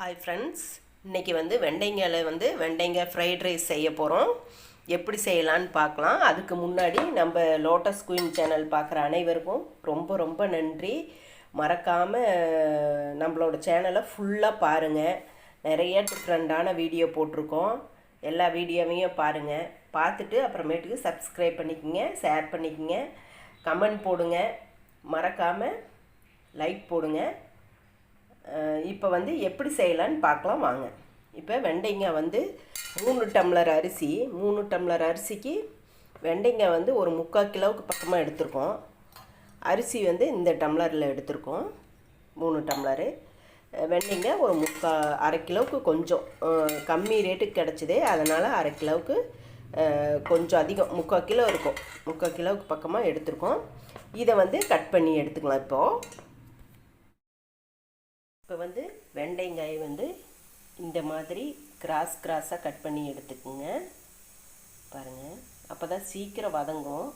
Hi friends இன்றைக்கி வந்து வெண்டைங்காயில் வந்து வெண்டைங்காய் ஃப்ரைட் ரைஸ் செய்ய போகிறோம் எப்படி செய்யலான்னு பார்க்கலாம். அதுக்கு முன்னாடி நம்ம லோட்டஸ் குயின் சேனல் பார்க்குற அனைவருக்கும் ரொம்ப ரொம்ப நன்றி. மறக்காமல் நம்மளோட சேனலை ஃபுல்லாக பாருங்கள் நிறைய டிஃப்ரெண்ட்டான வீடியோ போட்டிருக்கோம். எல்லா வீடியோவையும் பாருங்கள் பார்த்துட்டு அப்புறமேட்டுக்கு சப்ஸ்கிரைப் பண்ணிக்கோங்க ஷேர் பண்ணிக்கோங்க. கமெண்ட் போடுங்க. மறக்காமல் லைக் போடுங்கள் இப்போ வந்து எப்படி செய்யலான்னு பார்க்கலாம் வாங்க. இப்போ வெண்டைங்காய் வந்து மூணு டம்ளர் அரிசி மூணு டம்ளர் அரிசிக்கு வெண்டைங்காய் வந்து ஒரு முக்கால் கிலோவுக்கு பக்கமாக எடுத்திருக்கோம். அரிசி வந்து இந்த டம்ளரில் எடுத்திருக்கோம். மூணு டம்ளரு. வெண்டைங்காய் ஒரு முக்கா அரை கிலோவுக்கு கொஞ்சம். கம்மி ரேட்டுக்கு கிடச்சிது அதனால் அரை கிலோவுக்கு கொஞ்சம் அதிகம். முக்கால் கிலோ இருக்கும். முக்கால் கிலோவுக்கு பக்கமாக எடுத்திருக்கோம். இதை வந்து கட் பண்ணி எடுத்துக்கலாம் இப்போது இப்போ வந்து வெண்டைங்காய் வந்து இந்த மாதிரி கிராஸ் கிராஸாக கட் பண்ணி எடுத்துக்குங்க. பாருங்கள் அப்போ தான் சீக்கிரம் வதங்கும்.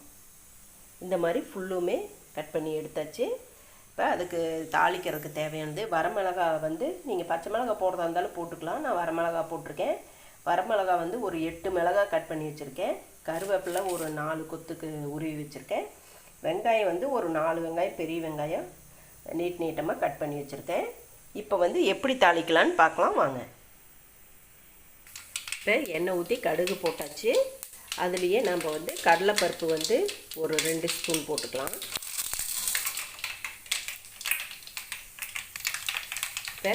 இந்த மாதிரி ஃபுல்லுமே கட் பண்ணி எடுத்தாச்சு. இப்போ அதுக்கு தாளிக்கிறதுக்கு தேவையானது வரமிளகா வந்து நீங்கள் பச்சை மிளகா போடுறதா இருந்தாலும் போட்டுக்கலாம். நான் வரமிளகா போட்டிருக்கேன். வரமிளகா வந்து ஒரு எட்டு மிளகா கட் பண்ணி வச்சுருக்கேன். கருவேப்பிலை ஒரு நாலு கொத்துக்கு உருவி வச்சுருக்கேன். வெங்காயம் வந்து ஒரு நாலு வெங்காயம் பெரிய வெங்காயம் நீட் நீட்டமாக கட் பண்ணி வச்சுருக்கேன். இப்போ வந்து எப்படி தாளிக்கலான்னு பார்க்கலாம் வாங்க. இப்போ எண்ணெய் ஊற்றி கடுகு போட்டாச்சு. அதுலேயே நம்ம வந்து கடலைப்பருப்பு வந்து ஒரு ரெண்டு ஸ்பூன் போட்டுக்கலாம். இப்போ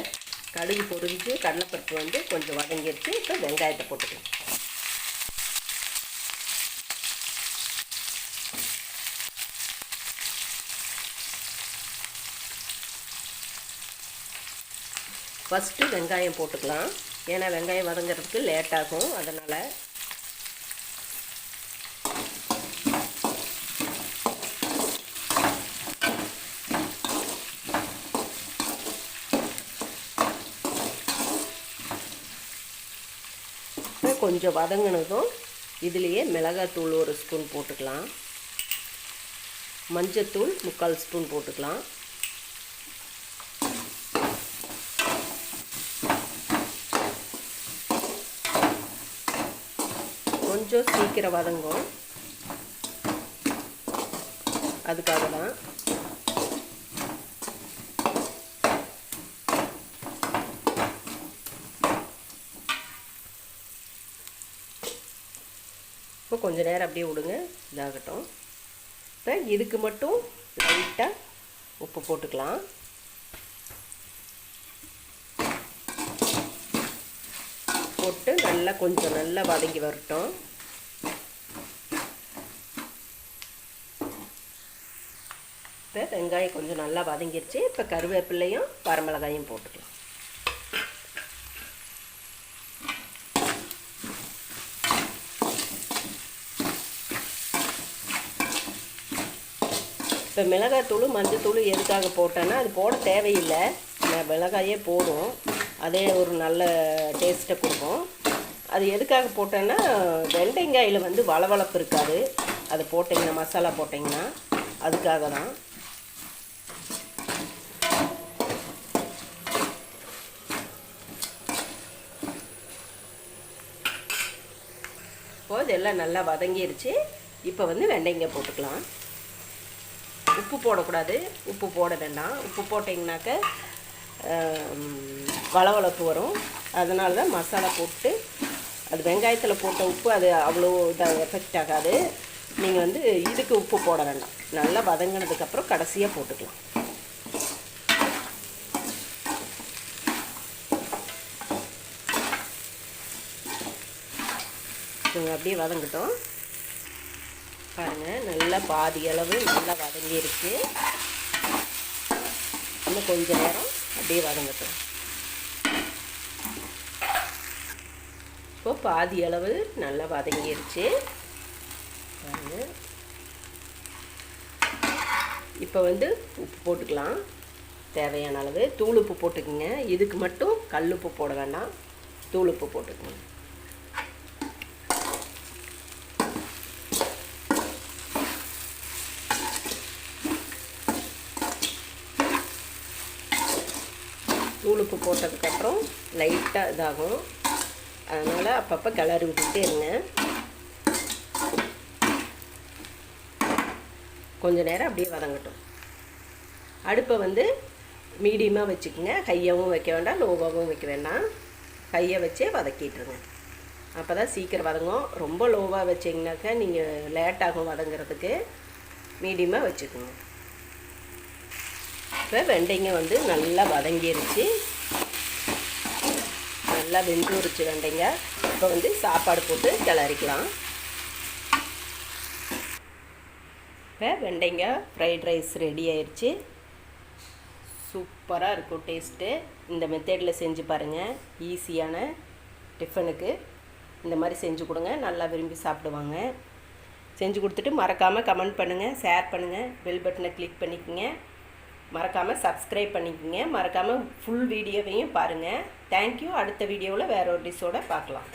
கடுகு பொறிஞ்சு கடலைப்பருப்பு வந்து கொஞ்சம் வதங்கிடுச்சு இப்போ வெங்காயத்தை போட்டுக்கலாம். ஃபஸ்ட்டு வெங்காயம் போட்டுக்கலாம். ஏன்னா வெங்காயம் வதங்கிறதுக்கு லேட் ஆகும். அதனால் கொஞ்சம் வதங்கினதும் இதுலேயே மிளகாத்தூள் ஒரு ஸ்பூன் போட்டுக்கலாம். மஞ்சத்தூள் முக்கால் ஸ்பூன் போட்டுக்கலாம் கொஞ்சம் சீக்கிரம் வதங்கும் அதுக்காக தான் இப்போ கொஞ்சம் நேரம் அப்படியே விடுங்க. இதாகட்டும். இப்போ இதுக்கு மட்டும் லைட்டாக உப்பு போட்டுக்கலாம். போட்டு நல்லா கொஞ்சம் நல்லா வதங்கி வரட்டும். இப்போ வெங்காயம் கொஞ்சம் நல்லா வதங்கிருச்சு. இப்போ கருவேப்பிலையும் வரமிளகாயும் போட்டுக்கலாம். இப்போ மிளகாத்தூள் மஞ்சத்தூள் எதுக்காக போட்டேன்னா அது போட தேவையில்லை. மிளகாயே போடும் அதே ஒரு நல்ல டேஸ்ட்டை கொடுக்கும். அது எதுக்காக போட்டேன்னா வெண்டைங்காயில் வந்து வளவளப்பு இருக்காது. அது போட்டிங்கன்னா மசாலா போட்டிங்கன்னா அதுக்காக தான். இப்போ இதெல்லாம் நல்லா வதங்கிருச்சு. இப்போ வந்து வெண்டைங்க போட்டுக்கலாம். உப்பு போடக்கூடாது. உப்பு போட வேண்டாம். உப்பு போட்டிங்கனாக்க வளவளப்பு வரும். அதனால தான் மசாலா போட்டு அது வெங்காயத்தில் போட்ட உப்பு அது அவ்வளோ இதாக எஃபெக்ட் ஆகாது. நீங்கள் வந்து இதுக்கு உப்பு போட வேண்டாம். நல்லா வதங்கினதுக்கப்புறம் கடைசியாக போட்டுக்கலாம். இவங்க அப்படியே வதங்கட்டும். பாருங்கள் நல்லா பாதி அளவு நல்லா வதங்கிருச்சு இன்னும் கொஞ்ச நேரம் அப்படியே வதங்கட்டும். இப்போ பாதி அளவு நல்லா வதங்கிருச்சு பாருங்கள் இப்போ வந்து உப்பு போட்டுக்கலாம். தேவையான அளவு. தூள் உப்பு போட்டுக்குங்க. இதுக்கு மட்டும் கல் உப்பு போட வேண்டாம். தூள் உப்பு போட்டுக்கோங்க. தூளுப்பு போட்டதுக்கப்புறம் லைட்டாக இதாகும். அதனால் அப்பப்போ கிளறி விட்டுட்டே இருங்க. கொஞ்ச நேரம் அப்படியே வதங்கட்டும். அடுப்பை வந்து மீடியமாக வச்சுக்கோங்க. ஹையாகவும் வைக்க வேண்டாம் லோவாகவும் வைக்க வேண்டாம். கையை வச்சே வதக்கிட்டுருங்க. அப்போ தான் சீக்கிரம் வதங்கும். ரொம்ப லோவாக வச்சிங்கனாக்கா நீங்கள் லேட்டாகும் வதங்குறதுக்கு. மீடியமாக வச்சுக்கோங்க. இப்போ வெண்டைங்க வந்து நல்லா வதங்கிருச்சு. நல்லா வெந்துருச்சு வெண்டைங்க. இப்போ வந்து சாப்பாடு போட்டு கிளறிக்கலாம். இப்போ வெண்டைங்க ஃப்ரைட் ரைஸ் ரெடி ஆயிடுச்சு சூப்பராக இருக்கும் டேஸ்ட்டு இந்த மெத்தேடில் செஞ்சு பாருங்கள் ஈஸியான டிஃபனுக்கு இந்த மாதிரி செஞ்சு கொடுங்க. நல்லா விரும்பி சாப்பிடுவாங்க. செஞ்சு கொடுத்துட்டு மறக்காமல் கமெண்ட் பண்ணுங்கள் ஷேர் பண்ணுங்கள் பெல் பட்டனை கிளிக் பண்ணிக்கோங்க. மறக்காமல் சப்ஸ்கிரைப் பண்ணிக்கோங்க. மறக்காமல் ஃபுல் வீடியோவையும் பாருங்கள் தேங்க்யூ அடுத்த வீடியோவில் வேற ஒரு டிஷ்ஷோட பார்க்கலாம்.